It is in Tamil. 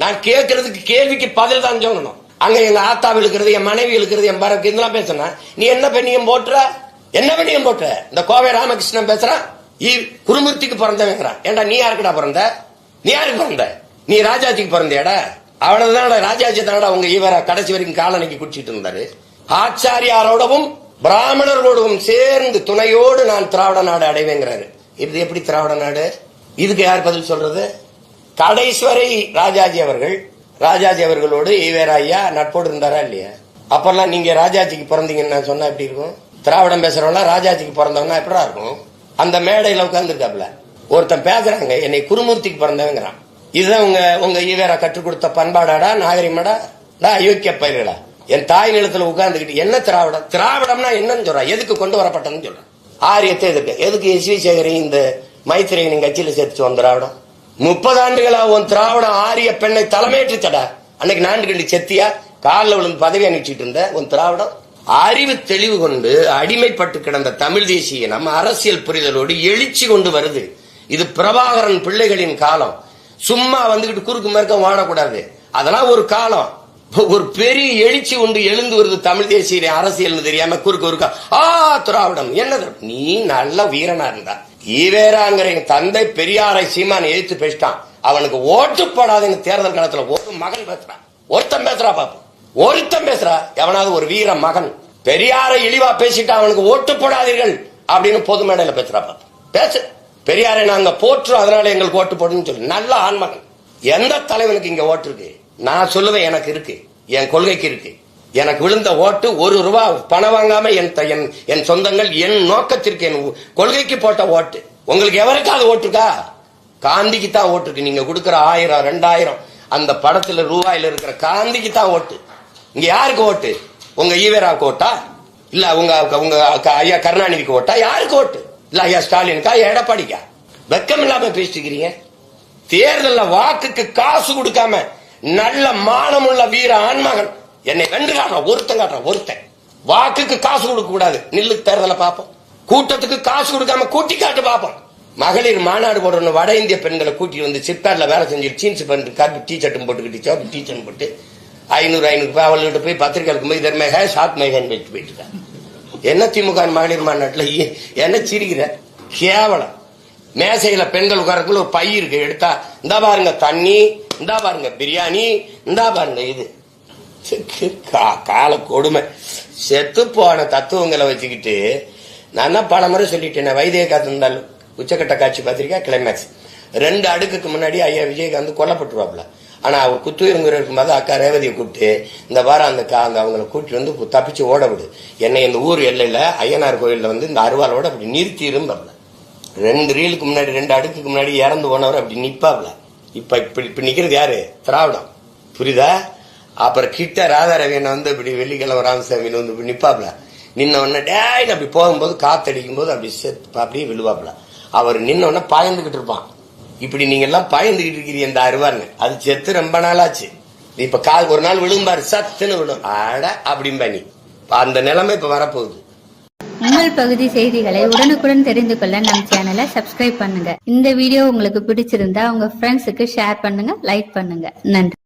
நான் கேட்கறதுக்கு கேள்விக்கு பதில் தான் சொல்லணும். அங்க எங்க ஆத்தா இழுக்கிறது என் மனைவி இழுக்கிறது என் பரக்கு இதெல்லாம் பேசுனா நீ என்ன பெண்ணியம் போட்டுற? என்ன பெண்ணியம் போட்டுற? இந்த கோவை ராமகிருஷ்ணன் பேசுறான் ஈ குருமூர்த்திக்கு பிறந்தவங்கிறான் ஏண்டா நீ யாருக்குடா பிறந்த? நீ யாருக்கு பிறந்த? நீ ராஜாஜிக்கு பிறந்தேடா அவ்வளவுதான் ராஜாஜி தானடா உங்க இவர கடைசி வரைக்கும் காலனிக்கு குடிச்சிட்டு இருந்தாரு. ஆச்சாரியாரோடவும் பிராமணர்களோடவும் சேர்ந்து துணையோடு நான் திராவிட நாடு அடைவேங்கிறாரு. இது எப்படி திராவிட நாடு? இதுக்கு யார் பதில் சொல்றது? கடைஸ்வரை ராஜாஜி அவர்கள் ராஜாஜி அவர்களோடு ஈவேரா ஐயா நட்போடு இருந்தாரா இல்லையா? அப்பெல்லாம் நீங்க ராஜாஜிக்கு பிறந்தீங்கன்னு நான் சொன்னா எப்படி இருக்கும்? திராவிடம் பேசுறவங்க ராஜாஜிக்கு பிறந்தவனா எப்படா இருக்கும்? அந்த மேடையில உட்கார்ந்துருக்காப்ல. ஒருத்தன் பேசுறாங்க என்னை குருமூர்த்திக்கு பிறந்தவங்கிறான். இதுதான் உங்க உங்க ஈவேரா கற்றுக் கொடுத்த பண்பாடாடா நாகரிகமாடா? டா அயோக்கிய பயிர்களா? என் தாய் நிலத்துல உட்கார்ந்துக்கிட்டு என்ன திராவிடம்? திராவிடம்னா என்னன்னு சொல்றான் எதுக்கு கொண்டு வரப்பட்டதுன்னு சொல்றான் ஆரியத்தை எதுக்கு எதுக்கு எஸ் வி சேகரையும் இந்த மைத்திரியனின் கட்சியில சேர்த்து வந்த திராவிடம்? முப்பது ஆண்டுகளா உன் திராவிடம் ஆரிய பெண்ணை தலைமையேற்றுச்சடா அன்னைக்கு நான்கு கண்டி செத்தியா? காலில் விழுந்து பதவி அனுப்பிச்சிட்டு இருந்த உன் திராவிடம் அறிவு தெளிவு கொண்டு அடிமைப்பட்டு கிடந்த தமிழ் தேசிய நம்ம அரசியல் புரிதலோடு எழுச்சி கொண்டு வருது. இது பிரபாகரன் பிள்ளைகளின் காலம். சும்மா வந்துகிட்டு குறுக்கு மேற்க வாழக்கூடாது அதெல்லாம் ஒரு காலம். ஒரு பெரிய எழுச்சி ஒன்று எழுந்து வருது தமிழ் தேசிய அரசியல் தெரியாம குறுக்கு குறுக்கா ஆ திராவிடம் என்னது? நீ நல்ல வீரனா இருந்தா. ஈவேராங்கிற எங்க தந்தை பெரியாரை சீமான் எதிர்த்து பேசிட்டான். அவனுக்கு ஓட்டு போடாதுன்னு தேர்தல் காலத்துல ஒரு மகன் பேசுறான் ஒருத்தன் பேசுறா பாப்பு. ஒருத்தன் பேசுறா. எவனாவது ஒரு வீர மகன். பெரியாரை இழிவா பேசிட்டா அவனுக்கு ஓட்டு போடாதீர்கள் அப்படின்னு பொது மேடையில பேசுறா பாப்பு. பேசு. பெரியாரை நாங்க போற்றோம் அதனால எங்களுக்கு ஓட்டு போடுன்னு சொல்லி. நல்ல ஆண்மகன். எந்த தலைவனுக்கு இங்க ஓட்டு இருக்கு? நான் சொல்லுவேன் எனக்கு இருக்கு. என் கொள்கைக்கு இருக்கு. எனக்கு விழுந்த ஓட்டு ஒரு ரூபா பணம் வாங்காம என் என் என் சொந்தங்கள் என் நோக்கத்திற்கு என் கொள்கைக்கு போட்ட ஓட்டு. உங்களுக்கு எவருக்காவது அது ஓட்டுருக்கா காந்திக்கு தான் ஓட்டுருக்கு நீங்க கொடுக்குற ஆயிரம் ரெண்டாயிரம் அந்த படத்துல ரூபாயில இருக்கிற காந்திக்கு தான் ஓட்டு. இங்க யாருக்கு ஓட்டு? உங்க ஈவேராவுக்கு ஓட்டா? இல்ல உங்க உங்க ஐயா கருணாநிதிக்கு ஓட்டா? யாருக்கு ஓட்டு? இல்ல ஐயா ஸ்டாலினுக்கா? எடப்பாடிக்கா? வெக்கம் இல்லாம பேசிட்டு இருக்கிறீங்க வாக்குக்கு காசு கொடுக்காம நல்ல மானமுள்ள வீர ஆண்மகன் என்னை வென்று காட்டுறான் ஒருத்தன் காட்டுறான் ஒருத்தன். வாக்குக்கு காசு கொடுக்க கூடாது. நில்லு தேர்தலை பார்ப்போம். கூட்டத்துக்கு காசு கொடுக்காம கூட்டி காட்டு பார்ப்போம். மகளிர் மாநாடு போடுற வட இந்திய பெண்களை கூட்டி வந்து சிப்காட்ல வேலை செஞ்சு ஜீன்ஸ் பண்ணிட்டு காப்பி டீ ஷர்ட்டும் போட்டுக்கிட்டு சோப்பு டீ ஷர்ட் போட்டு ஐநூறு ஐநூறு ரூபாய் அவள்கிட்ட போய் பத்திரிக்கை இருக்கும்போது இதர் மேக ஷார்ட் மேகன் வச்சு போயிட்டு என்ன திமுக மகளிர் மாநாட்டில் என்ன சிரிக்கிற? கேவலம். மேசையில பெண்கள் உட்காரக்குள்ள ஒரு பை இருக்கு எடுத்தா இந்தா பாருங்க தண்ணி இந்தா பாருங்க பிரியாணி இந்தா பாருங்க இது. கால கொடுமை செத்து போன தத்துவங்களை வச்சுக்கிட்டு நான் பல முறை சொல்லிட்டேன் வைத்திய காத்திருந்தாலும் உச்சக்கட்ட காட்சி பத்திரிக்கை கிளைமேக்ஸ் ரெண்டு அடுக்குக்கு முன்னாடி ஐயா விஜயகாந்த் கொல்லப்பட்டுருவாப்ல ஆனா அவர் குத்துயிருங்கிற இருக்கும்போது அக்கா ரேவதியை கூப்பிட்டு இந்த வாரம் அந்த கா- அந்த அவங்கள கூட்டி வந்து தப்பிச்சு ஓட விடு. என்னை இந்த ஊர் எல்லையில ஐயனார் கோயிலில் வந்து இந்த அருவாளோட அப்படி நிறுத்தி வரல ரெண்டு ரீலுக்கு முன்னாடி ரெண்டு அடுக்குக்கு முன்னாடி இறந்து போனவர் அப்படி நிற்பாப்ல இப்ப இப்படி இப்ப நிக்கிறது யாரு? திராவிடம். புரியுதா? அப்புறம் கிட்ட ராதா ரவியனை வந்து இப்படி வெள்ளிக்கிழமை ராமசாமின்னு வந்து இப்படி நிப்பாப்ல. நின்னவொடனே டேன்னு டேய் அப்படி போகும்போது காத்தடிக்கும் போது அப்படி செத்து அப்படியே விழுவாப்ல. அவர் நின்ன உடனே இருப்பான். இப்படி நீங்க எல்லாம் பாய்ந்துகிட்டு இருக்கிறீங்க இந்த அருவான்னு அது செத்து ரொம்ப நாளாச்சு. இப்ப கால் ஒரு நாள் விழும்பாரு சத்துன்னு விழும். அட அப்படிம்பா நீ. அந்த நிலைமை இப்ப வரப்போகுது. உங்கள் பகுதி செய்திகளை உடனுக்குடன் தெரிந்து கொள்ள நம் சேனலை சப்ஸ்கிரைப் பண்ணுங்க. இந்த வீடியோ உங்களுக்கு பிடிச்சிருந்தா உங்க ஃப்ரெண்ட்ஸுக்கு ஷேர் பண்ணுங்க லைக் பண்ணுங்க. நன்றி.